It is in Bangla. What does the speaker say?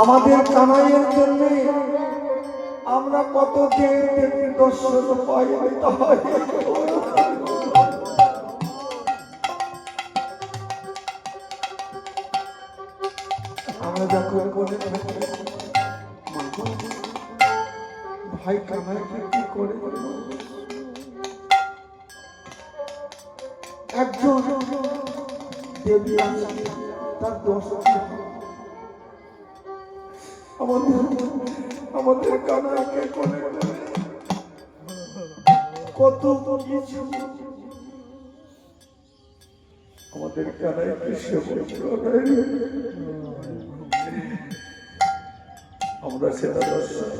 আমাদের কানাইয়ের জন্য আমরা কত দেব দেবীর দর্শন পাই আমরা ভাই কানাইকে কি করে একজন দেবী তার আছে। আমাদের আমাদের কানাইকে করে কত কিছু আমাদের কানাইকে করে আমরা সেটা দর্শন।